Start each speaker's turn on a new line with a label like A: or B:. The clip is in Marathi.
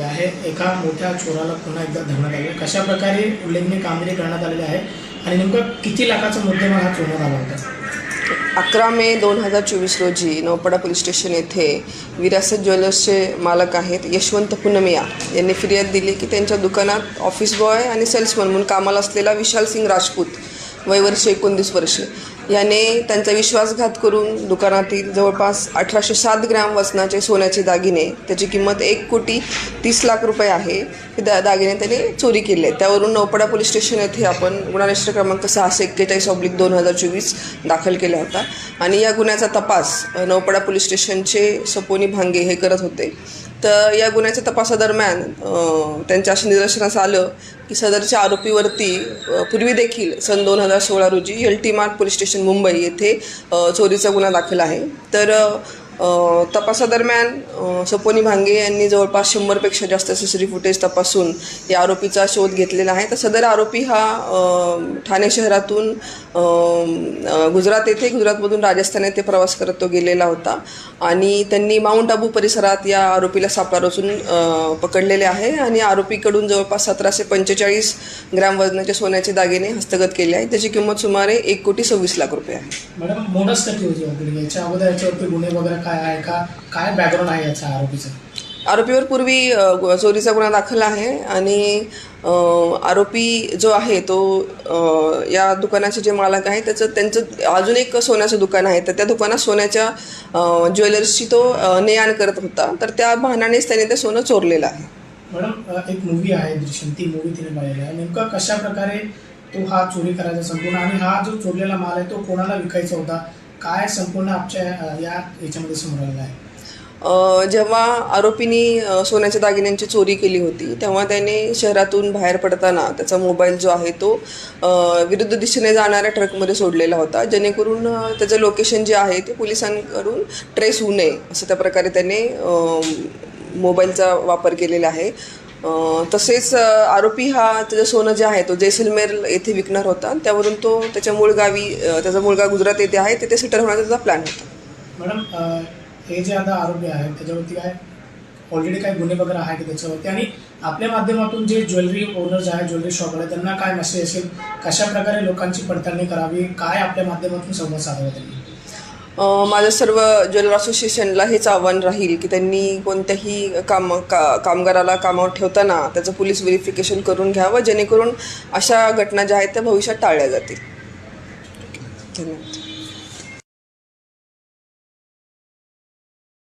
A: आहे. एका मोठ्या चोराला पुन्हा एकदा धरण्यात आले कशा प्रकारे उल्लेखनीय कामगिरी करण्यात आलेली आहे आणि नेमकं किती लाखाचा मुद्देमाल हा चोरण्यात आला होता?
B: अकरा मे दोन हजार चोवीस रोजी नौपाडा पोलीस स्टेशन येथे विरासत ज्वेलर्सचे मालक आहेत यशवंत पुनमिया यांनी फिर्याद दिली की त्यांच्या दुकानात ऑफिस बॉय आणि सेल्समन म्हणून कामाला असलेला विशाल सिंग राजपूत वय वर्ष एकोणतीस वर्षे याने त्यांचा विश्वासघात करून दुकानातील जवळपास अठराशे सात ग्रॅम वजनाचे सोन्याचे दागिने त्याची किंमत एक कोटी तीस लाख रुपये आहे हे दा दागिने त्याने चोरी केले. त्यावरून नौपाडा पोलीस स्टेशन येथे आपण गुन्हा रजिस्टर क्रमांक सहाशे एक्केचाळीस ऑब्लिक दोन हजार चोवीस दाखल केला होता. आणि या गुन्ह्याचा तपास अ, नौपाडा पोलीस स्टेशनचे सपोनी भांगे हे करत होते. तर या गुन्ह्याच्या तपासादरम्यान त्यांच्या अशा निदर्शनास आलं की सदरच्या आरोपीवरती पूर्वी देखील सन दोन हजार सोळा रोजी L T Marg police station Mumbai येथे चोरीचा गुन्हा दाखल आहे. तर तपासादरम्यान सपोनी भांगे यांनी जवळपास शंभरपेक्षा जास्त सी सी फुटेज तपासून या आरोपीचा शोध घेतलेला आहे. तर सदर आरोपी हा ठाणे शहरातून गुजरात येथे गुजरातमधून राजस्थान येथे प्रवास करत तो गेलेला होता. आणि त्यांनी माउंट आबू परिसरात या आरोपीला सापळा रचून पकडलेले आहे आणि आरोपीकडून जवळपास सतराशे पंचेचाळीस ग्रॅम वजनाचे सोन्याचे दागिने हस्तगत केले आहे त्याची किंमत सुमारे एक कोटी सव्वीस लाख रुपये आहे.
A: मॅडम मोडस होती याच्या अगोदर याच्यावरती गुन्हे वगैरे काय आहे का? काय बॅकग्राऊंड आहे याच्या आरोपीचं?
B: आरोपीवर पूर्वी चोरीचा गुन्हा दाखल आहे आणि आरोपी जो आहे तो या दुकानाचे जे मालक आहे त्याचं त्यांचं अजून एक सोन्याचं दुकान आहे. तर त्या दुकानात सोन्याच्या ज्वेलर्सची तो ने आण करत होता. तर त्या बहाण्यानेच त्याने ते सोनं चोरलेलं आहे.
A: मॅडम एक मूवी आहे दृश्यम ती मूवी तिने पाहिलेली आहे. नेमकं कशा प्रकारे तो हा चोरी करायचा संपूर्ण आणि हा जो चोरलेला माल आहे तो कोणाला विकायचा होता? काय संपूर्ण आमच्या या याच्यामध्ये समोर आलेलं आहे
B: जेव्हा आरोपींनी सोन्याच्या दागिन्यांची चोरी केली होती तेव्हा त्याने शहरातून बाहेर पडताना त्याचा मोबाईल जो आहे तो विरुद्ध दिशेने जाणाऱ्या ट्रकमध्ये सोडलेला होता. जेणेकरून त्याचं लोकेशन जे आहे ते पोलिसांकडून ट्रेस होऊ नये असं त्या प्रकारे त्याने मोबाईलचा वापर केलेला आहे. तसेच आरोपी हा त्याचं सोनं जे आहे तो जैसलमेर येथे विकणार होता. त्यावरून तो त्याच्या मूळ गावी त्याचा मुलगा गुजरात येथे आहे. तिथे सेटल होण्याचा त्याचा प्लॅन होता.
A: मॅडम हे जे आता आरोपी आहे त्याच्यावरती काय ऑलरेडी काही गुन्हे वगैरे आहे की त्याच्यावरती? आणि आपल्या माध्यमातून जे ज्वेलरी ओनर्स आहे ज्वेलरी शॉप आहे त्यांना काय मेसेज असेल? कशा प्रकारे लोकांची पडताळणी करावी? काय आपल्या माध्यमातून संवाद साधावा त्यांनी?
B: माझं सर्व ज्वेलर असोसिएशनला हेच आव्हान राहील की त्यांनी कोणत्याही काम का कामगाराला कामावर ठेवताना त्याचं पोलीस व्हेरिफिकेशन करून घ्यावं जेणेकरून अशा घटना ज्या आहेत त्या भविष्यात टाळल्या जातील. धन्यवाद.